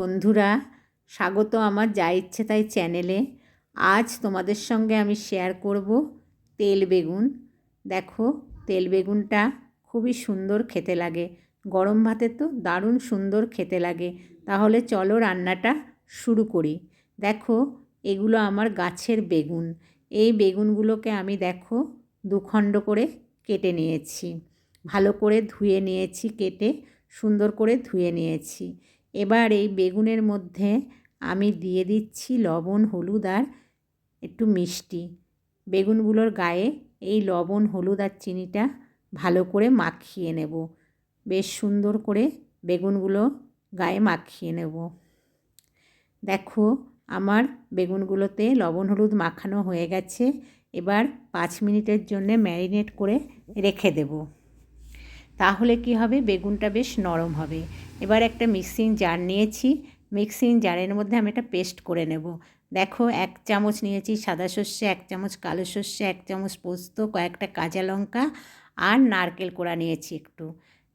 বন্ধুরা, স্বাগত আমার যা ইচ্ছে তাই চ্যানেলে। আজ তোমাদের সঙ্গে আমি শেয়ার করব তেল বেগুন। দেখো, তেল বেগুনটা খুবই সুন্দর খেতে লাগে। গরম ভাতে তো দারুণ সুন্দর খেতে লাগে। তাহলে চলো রান্নাটা শুরু করি। দেখো, এগুলো আমার গাছের বেগুন। এই বেগুনগুলোকে আমি দেখো, দুখণ্ড করে কেটে নিয়েছি। ভালো করে ধুয়ে নিয়েছি, কেটে সুন্দর করে ধুয়ে নিয়েছি। এবার এই বেগুনের মধ্যে আমি দিয়ে দিচ্ছি লবণ, হলুদ আর একটু মিষ্টি। বেগুনগুলোর গায়ে এই লবণ, হলুদ আর চিনিটা ভালো করে মাখিয়ে নেব। বেশ সুন্দর করে বেগুনগুলো গায়ে মাখিয়ে নেব। দেখো, আমার বেগুনগুলোতে লবণ, হলুদ মাখানো হয়ে গেছে। এবার পাঁচ মিনিটের জন্যে ম্যারিনেট করে রেখে দেব। তাহলে কি হবে? বেগুনটা বেশ নরম হবে। এবার একটা মিক্সিং জার নিয়েছি। মিক্সিং জারের মধ্যে আমি একটা পেস্ট করে নেব। দেখো, এক চামচ নিয়েছি সাদা সর্ষে, এক চামচ কালো সর্ষে, এক চামচ পোস্ত, কয়েকটা কাঁচা লঙ্কা আর নারকেল কোড়া নিয়েছি একটু।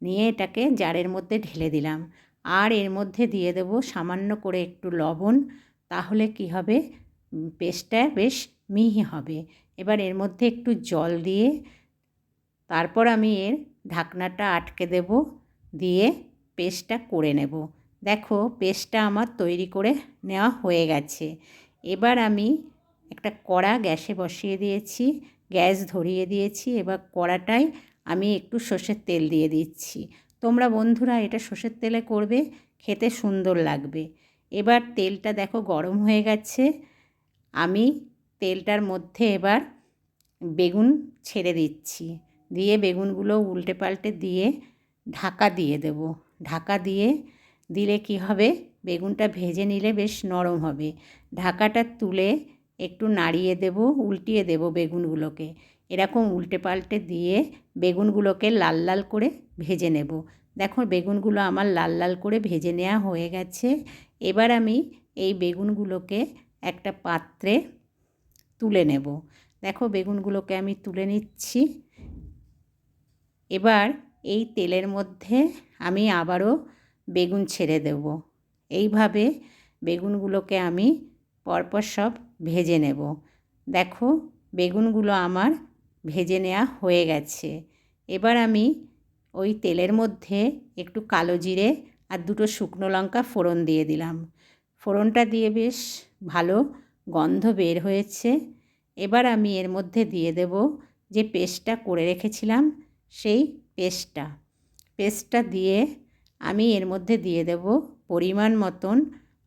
নিয়ে এটাকে জারের মধ্যে ঢেলে দিলাম। আর এর মধ্যে দিয়ে দেব সামান্য করে একটু লবণ। তাহলে কি হবে? পেস্টটা বেশ মিহি হবে। এবার এর মধ্যে একটু জল দিয়ে তারপর আমি এর ঢাকনাটা আটকে দেব, দিয়ে পেস্টটা করে নেব। দেখো, পেস্টটা আমার তৈরি করে নেওয়া হয়ে গেছে। এবার আমি একটা কড়া গ্যাসে বসিয়ে দিয়েছি, গ্যাস ধরিয়ে দিয়েছি। এবার কড়াটায় আমি একটু সর্ষের তেল দিয়ে দিচ্ছি। তোমরা বন্ধুরা, এটা সর্ষের তেলে করবে, খেতে সুন্দর লাগবে। এবার তেলটা দেখো গরম হয়ে গেছে। আমি তেলটার মধ্যে এবার বেগুন ছেড়ে দিচ্ছি। দিয়ে বেগুনগুলো উল্টে পাল্টে দিয়ে ঢাকা দিয়ে দেব। ঢাকা দিয়ে দিলে কি হবে? বেগুনটা ভেজে নিলে বেশ নরম হবে। ঢাকাটা তুলে একটু নাড়িয়ে দেব, উল্টিয়ে দেব বেগুনগুলোকে। এরকম উল্টে পাল্টে দিয়ে বেগুনগুলোকে লাল লাল করে ভেজে নেব। দেখো বেগুনগুলো আমার লাল লাল করে ভেজে নেওয়া হয়ে গেছে। এবার আমি এই বেগুনগুলোকে একটা পাত্রে তুলে নেব। দেখো বেগুনগুলোকে আমি তুলে নিচ্ছি। এবার এই তেলের মধ্যে আমি আবারও বেগুন ছেড়ে দেব। এইভাবে বেগুনগুলোকে আমি পরপর সব ভেজে নেব। দেখো, বেগুনগুলো আমার ভেজে নেওয়া হয়ে গেছে। এবার আমি ওই তেলের মধ্যে একটু কালো জিরে আর দুটো শুকনো লঙ্কা ফোড়ন দিয়ে দিলাম। ফোড়নটা দিয়ে বেশ ভালো গন্ধ বের হয়েছে। এবার আমি এর মধ্যে দিয়ে দেব যে পেস্টটা করে রেখেছিলাম সেই পেস্টটা। পেস্টটা দিয়ে আমি এর মধ্যে দিয়ে দেব পরিমাণ মতন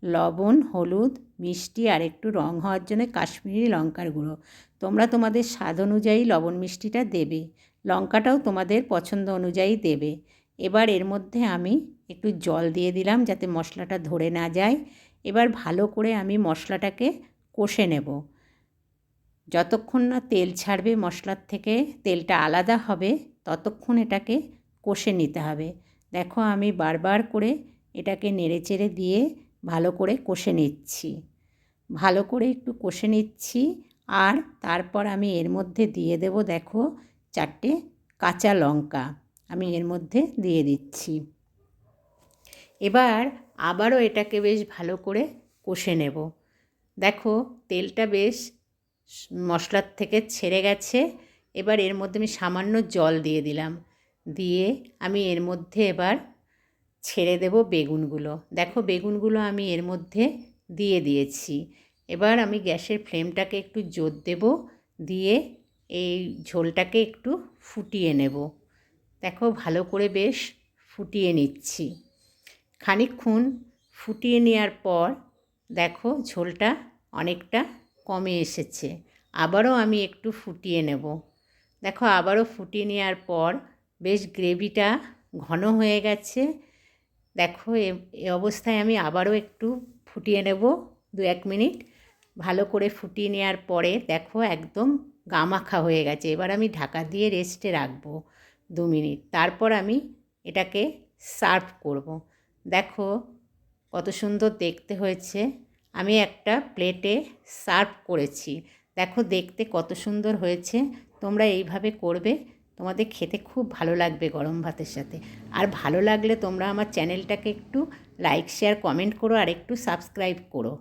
লবণ, হলুদ, মিষ্টি আর একটু রং হওয়ার জন্য কাশ্মীরি লঙ্কার গুঁড়ো। তোমরা তোমাদের স্বাদ অনুযায়ী লবণ মিষ্টিটা দেবে। লঙ্কাটাও তোমাদের পছন্দ অনুযায়ী দেবে। এবার এর মধ্যে আমি একটু জল দিয়ে দিলাম যাতে মশলাটা ধরে না যায়। এবার ভালো করে আমি মশলাটাকে কষে নেব। যতক্ষণ না তেল ছাড়বে মশলার থেকে, তেলটা আলাদা হবে ততক্ষণ এটাকে কষে নিতে হবে। দেখো আমি বারবার করে এটাকে নেড়ে চেড়ে দিয়ে ভালো করে কষে নিচ্ছি। ভালো করে একটু কষে নিচ্ছি আর তারপর আমি এর মধ্যে দিয়ে দেব দেখো চারটে কাঁচা লঙ্কা। আমি এর মধ্যে দিয়ে দিচ্ছি। এবার আবারও এটাকে বেশ ভালো করে কষে নেব। দেখো তেলটা বেশ মশলার থেকে ছেড়ে গেছে। এবার এর মধ্যে আমি সামান্য জল দিয়ে দিলাম। দিয়ে আমি এর মধ্যে এবার ছেড়ে দেব বেগুনগুলো। দেখো বেগুনগুলো আমি এর মধ্যে দিয়ে দিয়েছি। এবার আমি গ্যাসের ফ্লেমটাকে একটু জোর দেব। দিয়ে এই ঝোলটাকে একটু ফুটিয়ে নেব। দেখো ভালো করে বেশ ফুটিয়ে নিচ্ছি। খানিকক্ষণ ফুটিয়ে নেওয়ার পর দেখো ঝোলটা অনেকটা কমে এসেছে। আবারও আমি একটু ফুটিয়ে নেব। দেখো আবারও ফুটিয়ে নেওয়ার পর বেশ গ্রেভিটা ঘন হয়ে গেছে। দেখো এ অবস্থায় আমি আবারও একটু ফুটিয়ে নেব দু এক মিনিট। ভালো করে ফুটিয়ে নেওয়ার পরে দেখো একদম গামাখা হয়ে গেছে। এবার আমি ঢাকা দিয়ে রেস্টে রাখব দু মিনিট। তারপর আমি এটাকে সার্ভ করব। দেখো কত সুন্দর দেখতে হয়েছে। আমি একটা প্লেটে সার্ভ করেছি। দেখো দেখতে কত সুন্দর হয়েছে। তোমরা এইভাবে করবে, তোমাদের খেতে খুব ভালো লাগবে গরম ভাতের সাথে। আর ভালো লাগলে তোমরা আমার চ্যানেলটাকে একটু লাইক শেয়ার কমেন্ট করো আর একটু সাবস্ক্রাইব করো।